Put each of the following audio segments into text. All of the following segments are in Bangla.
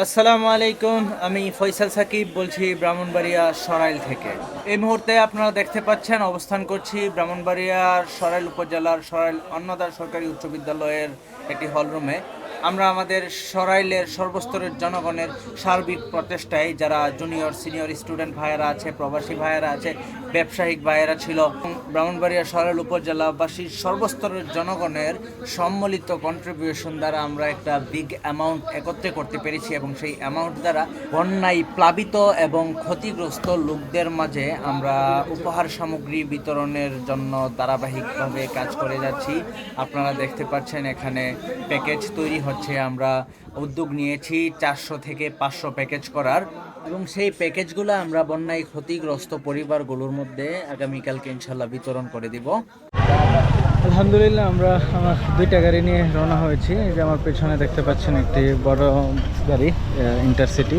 আসসালামু আলাইকুম, আমি ফৈসাল সাকিব বলছি ব্রাহ্মণবাড়িয়া সরাইল থেকে। এই মুহূর্তে আপনারা দেখতে পাচ্ছেন, অবস্থান করছি ব্রাহ্মণবাড়িয়ার সরাইল উপজেলার সরাইল অন্নদার সরকারি উচ্চ বিদ্যালয়ের একটি হলরুমে। আমরা আমাদের সরাইলের সর্বস্তরের জনগণের সার্বিক প্রচেষ্টায় যারা জুনিয়র সিনিয়র স্টুডেন্ট ভাইয়েরা আছে, প্রবাসী ভাইয়েরা আছে, ব্যবসায়িক ভাইয়েরা ছিল ব্রাহ্মণবাড়িয়া সরাইল উপজেলাবাসীর সর্বস্তরের জনগণের সম্মিলিত কন্ট্রিবিউশন দ্বারা আমরা একটা বিগ অ্যামাউন্ট একত্রে করতে পেরেছি এবং সেই অ্যামাউন্ট দ্বারা বন্যায় প্লাবিত এবং ক্ষতিগ্রস্ত লোকদের মাঝে আমরা উপহার সামগ্রী বিতরণের জন্য ধারাবাহিকভাবে কাজ করে যাচ্ছি। আপনারা দেখতে পাচ্ছেন এখানে প্যাকেজ তৈরি হচ্ছে আমরা উদ্যোগ নিয়েছি চারশো থেকে পাঁচশো প্যাকেজ করার এবং সেই প্যাকেজগুলো আমরা বন্যায় ক্ষতিগ্রস্ত পরিবারগুলোর মধ্যে আগামীকালকে ইনশাল্লাহ বিতরণ করে দিব। আলহামদুলিল্লাহ আমরা আমার দুইটা গাড়ি নিয়ে রওনা হয়েছি। যে আমার পেছনে দেখতে পাচ্ছেন একটি বড় গাড়ি ইন্টারসিটি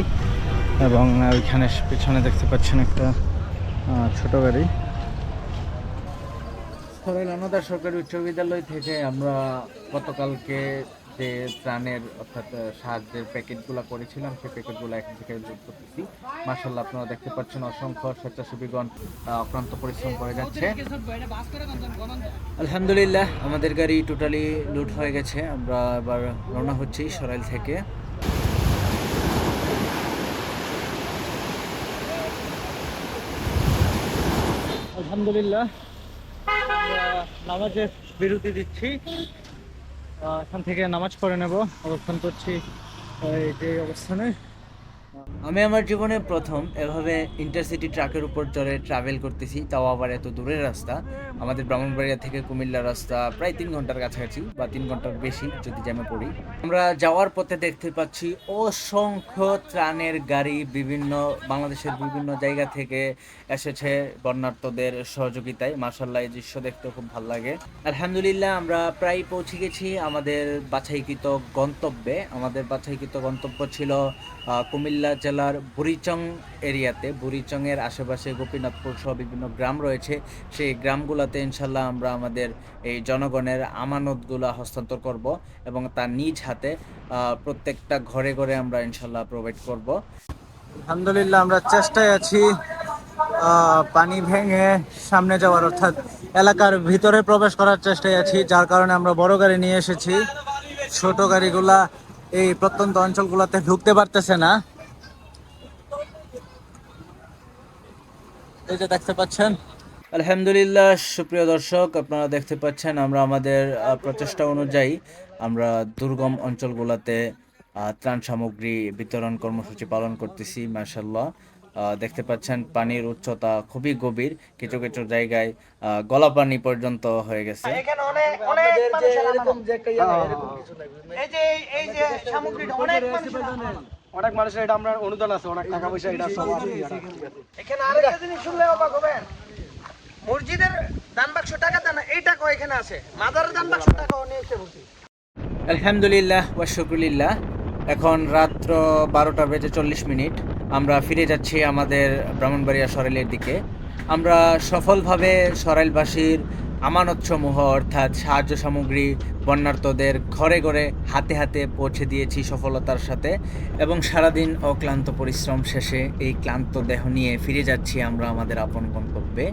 এবং ওইখানে পেছনে দেখতে পাচ্ছেন একটা ছোট গাড়ি। সরাইল অনাদার সরকারি উচ্চ বিদ্যালয় থেকে আমরা গতকালকে যে ত্রাণের অর্থাৎ সাহায্যের প্যাকেটগুলো করেছিলাম সেই প্যাকেটগুলো এখন থেকে যোগ করতেছি। মার্শাল্লাহ আপনারা দেখতে পাচ্ছেন অসংখ্য স্বেচ্ছাসেবীগণ আহ, অক্লান্ত পরিশ্রম করে যাচ্ছে। আলহামদুলিল্লাহ আমাদের গাড়ি টোটালি লুট হয়ে গেছে। আমরা এবার রওনা হচ্ছি সরাইল থেকে। আলহামদুলিল্লাহ নামাজের বিরতি দিচ্ছি। এখান থেকে নামাজ পড়ে নেব। অবস্থান করছি এই যে অবস্থানে। আমি আমার জীবনে প্রথম এভাবে ইন্টারসিটি ট্রাকের উপর চড়ে ট্রাভেল করতেছি, তাও আবার এত দূরের রাস্তা। আমাদের ব্রাহ্মণবাড়িয়া থেকে কুমিল্লা রাস্তা প্রায় তিন ঘণ্টার কাছাকাছি বা তিন ঘণ্টার বেশি যদি জ্যামে পড়ি। আমরা যাওয়ার পথে দেখতে পাচ্ছি অসংখ্য ত্রাণের গাড়ি বিভিন্ন, বাংলাদেশের বিভিন্ন জায়গা থেকে এসেছে বন্যার্থদের সহযোগিতায়। মার্শাল্লাহ এই দৃশ্য দেখতে খুব ভালো লাগে। আলহামদুলিল্লাহ, আমরা প্রায় পৌঁছে গেছি আমাদের বাছাইকৃত গন্তব্যে। আমাদের বাছাইকৃত গন্তব্য ছিল কুমিল্লা জেলার বুড়িচং এরিয়াতে, বুড়িচংয়ের আশেপাশে গোপীনাথপুর সহ বিভিন্ন গ্রাম রয়েছে। সেই গ্রামগুলোতে ইনশাল্লাহ আমরা আমাদের এই জনগণের আমানতগুলো হস্তান্তর করব এবং তার নিজ হাতে প্রত্যেকটা ঘরে ঘরে আমরা ইনশাল্লাহ প্রোভাইড করব। আলহামদুলিল্লাহ আমরা চেষ্টায় আছি পানি ভেঙে সামনে যাওয়ার। অর্থাৎ এলাকার ভিতরে প্রবেশ করার চেষ্টায় আছি, যার কারণে আমরা বড় গাড়ি নিয়ে এসেছি। ছোট গাড়িগুলা এই প্রত্যন্ত অঞ্চলগুলোতে ঢুকতে পারতেছে না। এই যে দেখতে পাচ্ছেন আলহামদুলিল্লাহ সুপ্রিয় দর্শক আপনারা দেখতে পাচ্ছেন আমরা আমাদের প্রচেষ্টা অনুযায়ী আমরা দুর্গম অঞ্চলগুলোতে ত্রাণ সামগ্রী বিতরণ কর্মসূচি পালন করতেছি মার্শাল্লাহ দেখতে পাচ্ছেন পানির উচ্চতা খুবই গভীর কিছু কিছু জায়গায় আহ, গলা পানি পর্যন্ত হয়ে গেছে অনেক অনেক মানুষের আমানত। এই যে এই যে সামগ্রীটা অনেক মানুষের আমানত। অনেক মানুষের এটা আমরা অনুদান আছে অনেক টাকা পয়সা এটা সব আমি জানি। এখানে আরেকটা জিনিস শুনলে অবাক হবেন। মসজিদের দান বাক্স টাকা দেন এই টাকাও এখানে আছে? মাদারের দান বাক্স টাকাও নিয়েছে বলছি। আলহামদুলিল্লাহ ওয়া শুক্রিল্লাহ এখন রাত্র বারোটা বেজে চল্লিশ মিনিট। আমরা ফিরে যাচ্ছি আমাদের ব্রাহ্মণবাড়িয়া সরাইলের দিকে। আমরা সফলভাবে সরাইলবাসীর আমানতসমূহ অর্থাৎ সাহায্য সামগ্রী বন্যার্থদের ঘরে ঘরে হাতে হাতে পৌঁছে দিয়েছি সফলতার সাথে এবং সারাদিন অক্লান্ত পরিশ্রম শেষে এই ক্লান্ত দেহ নিয়ে ফিরে যাচ্ছি আমরা আমাদের আপন গন্তব্যে।